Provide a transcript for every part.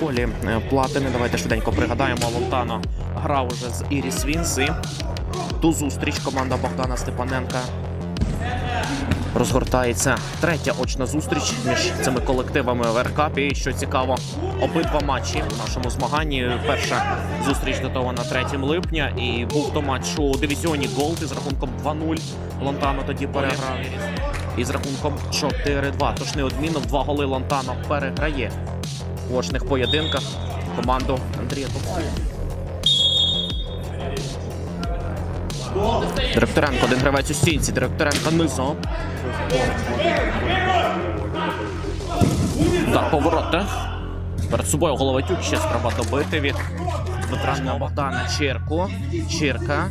полі е, платини. Давайте швиденько пригадаємо. Лонтано грав уже з Іріс Вінс і ту зустріч команда Богдана Степаненка. Розгортається третя очна зустріч між цими колективами в РКП. І що цікаво, обидва матчі у нашому змаганні. Перша зустріч датована 3 липня, і був то матч у дивізіоні Голд із рахунком 2-0. Лонтано тоді переграв із рахунком 4-2. Тож неодмінно в два голи Лонтано переграє в очних поєдинках команду Андрія Тополя. Директоренко, один гравець у стінці. Директоренко низом. Так, повороти. Перед собою Головатюк ще спроба добити від ветерана Богдана Черку. Черка.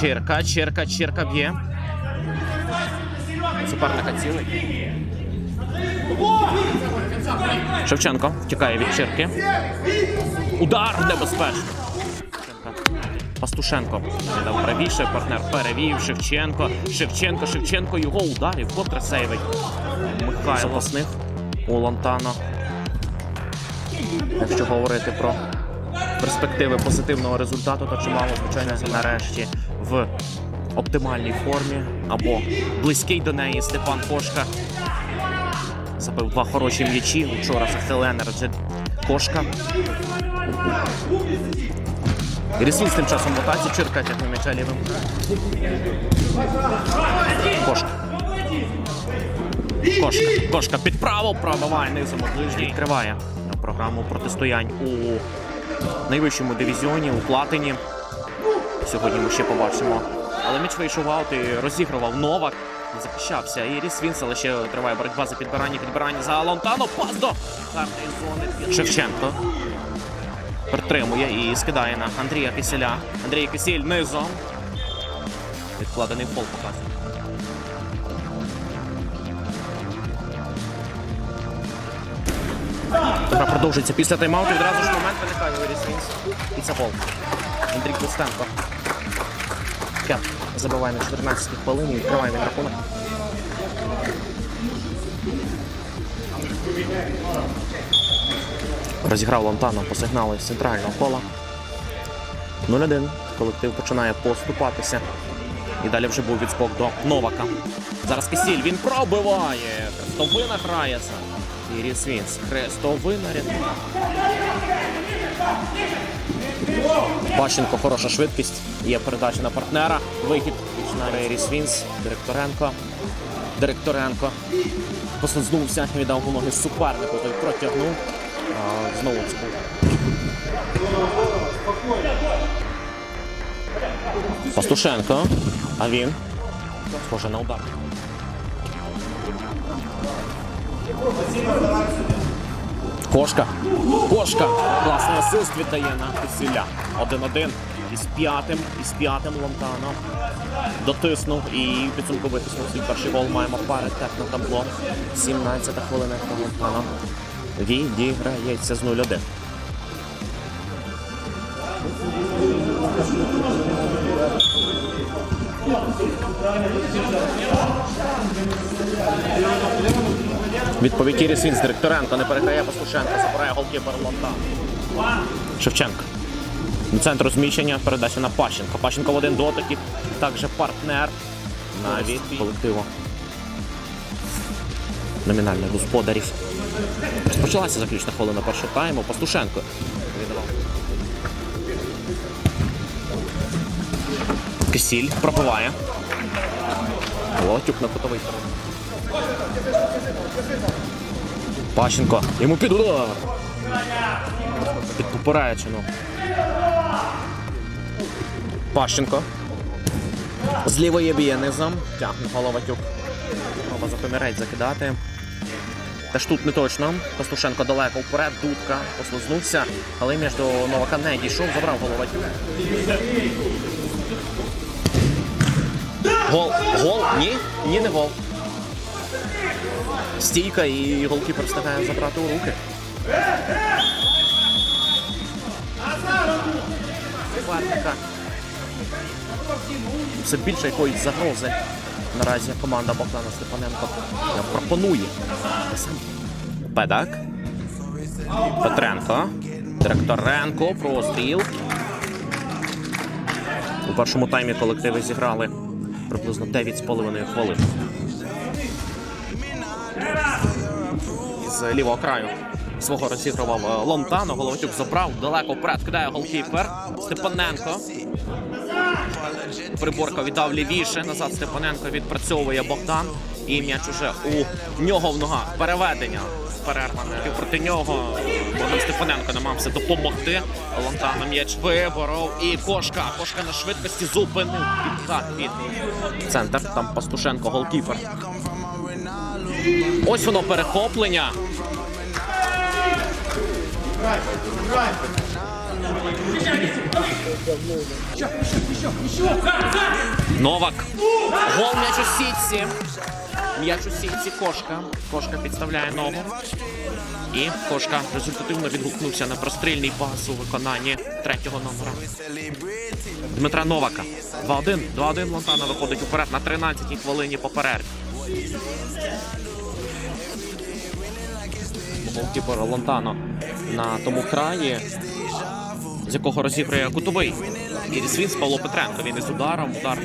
Черка, черка, черка б'є. Суперника цілий. Шевченко втікає від Черки. Удар небезпечно. Пастушенко віддав правіше, партнер перевів. Шевченко. Шевченко, Шевченко, його ударів, котре сейвить. Михайло запасних у Лантана. Якщо говорити про перспективи позитивного результату, то чимало, звичайно, нарешті в оптимальній формі або близький до неї Степан Кошка. Забив два хороші м'ячі. Вчора Сахтеленер вже Кошка. Рісвін з тим часом в атаці Чирка тягне м'яча лівим. Кошка. Кошка. Кошка під право пробиває низом ближній. Відкриває програму протистоянь у найвищому дивізіоні у Платині. Сьогодні ми ще побачимо. Але м'яч вийшов аут і розігрував Новак. Захищався і Ріс Вінс, але ще триває боротьба за підбирання, підбирання за Лонтано. Пас до карної зони. Шевченко притримує і скидає на Андрія Киселя. Андрій Кисіль низом. Відкладений пол показує. Гра продовжується після тайм-ауту. Відразу ж момент виникає у Ріс Вінс. І це гол. Андрій Костенко. Кеп забиває на 14 хвилині, відкриває він рахунок. Розіграв Лантано по сигналу з центрального кола. 0-1. Колектив починає поступатися. І далі вже був відскок до Новака. Зараз Кисіль він пробиває. Хрестовина грається. І Ріс Вінс. Хрестовина рятує. Бащенко, хороша швидкість. Є передача на партнера. Вихід починає Ріс Вінс. Директоренко. Директоренко. Послизнувся, віддав у ноги супернику, той протягнув. А, знову. Пастушенко. А він. Схоже на удар. Кошка. Кошка. Класний асист віддає на Кисіля. 1-1. Із п'ятим, із п'ятим Лонтано. Дотиснув і підсумку витиснув свій перший гол. Маємо паритет на табло. 17 хвилина та Лонтано. Відіграється з 0-1. Відповідь Іріс Вінс, Директоренко не переграє Пастушенко, забирає голкіпер Лонтано. Шевченко. До центру зміщення передача на Пащенко. Пащенко в один дотик і також партнер навіть колективу. Номінальних господарів. Розпочалася заключна хвилина першого тайму. Пастушенко. Кисіль пробиває. Лотюк на кутовий. Пащенко. Йому під удар. Під поперечину. Пащенко. З лівої б'є низом. Тягне Головатюк. Треба за помірець закидати. Теж тут не точно. Пастушенко далеко вперед. Дудка послизнувся. Але між до Новака не дійшов. Забрав Головатюк. Гол. Гол. Ні. Ні, не гол. Стійка і голкіпер встигає забрати у руки. Суперника. Все більше якоїсь загрози. Наразі команда Богдана Степаненко пропонує. Педак. Петренко. Директоренко. Простріл. У першому таймі колективи зіграли приблизно 9,5 хвилин. З лівого краю свого розігрував е, Лонтано. Головатюк забрав. Далеко вперед кидає голкіпер. Степаненко. Приборка віддав лівіше. Назад Степаненко відпрацьовує Богдан. І м'яч уже у нього в ногах. Переведення перерване. Проти нього Богдан Степаненко намагався допомогти. Лонтано м'яч виборов. І кошка. Кошка на швидкості зупинив. Підкат від центр. Там Пастушенко, голкіпер. Ось воно перехоплення. Новак. Гол м'яч у сітці. М'яч у сітці кошка. Кошка підставляє ногу. І кошка результативно відгукнувся на прострільний пас у виконанні третього номера. Дмитра Новака. 2-1. 2-1 Лонтана виходить уперед на 13-й хвилині по перерві. Голкіпер Лонтано на тому краї, з якого розігрує кутовий. І Рісвінс Павло Петренко. Він із ударом. Удар.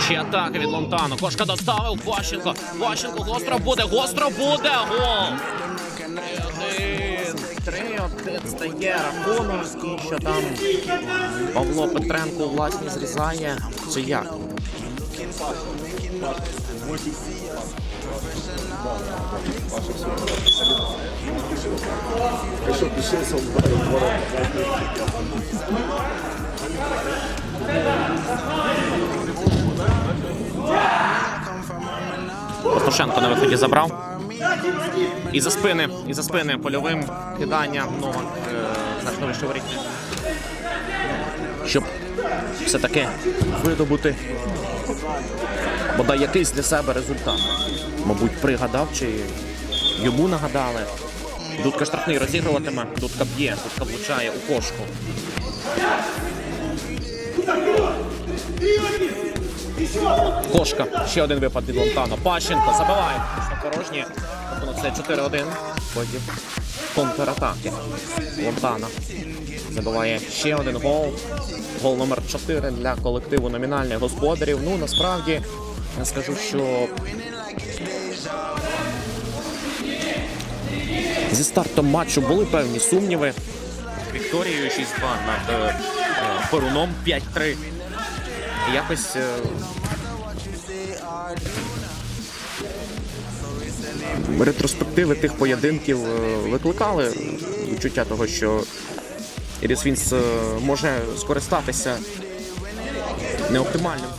Ще атака від Лонтано. Кошка доставив. Ващенко. Ващенко. Гостро буде. Гостро буде. Гол. 3-1 стає рахунок. І що там Павло Петренко власні зрізає. Це як? Пастушенко на виході забрав. І за спини, і за спини польовим киданням Новак е, значно вище воріт. Щоб все-таки видобути бодай якийсь для себе результат. Мабуть, пригадав чи йому нагадали. Дудка штрафний розігруватиме, дудка б'є, дудка влучає у кошку. Кошка. Ще один випад від Лонтано. Пащенко забиває. Порожні. Це 4-1. Потім контратаки. Лонтано забиває ще один гол. Гол номер 4 для колективу номінальних господарів. Ну, насправді, я скажу, що зі стартом матчу були певні сумніви. Вікторією 6-2 над е, Перуном 5-3. Якось е, ретроспективи тих поєдинків е, викликали відчуття того, що Вінс е, може скористатися неоптимальним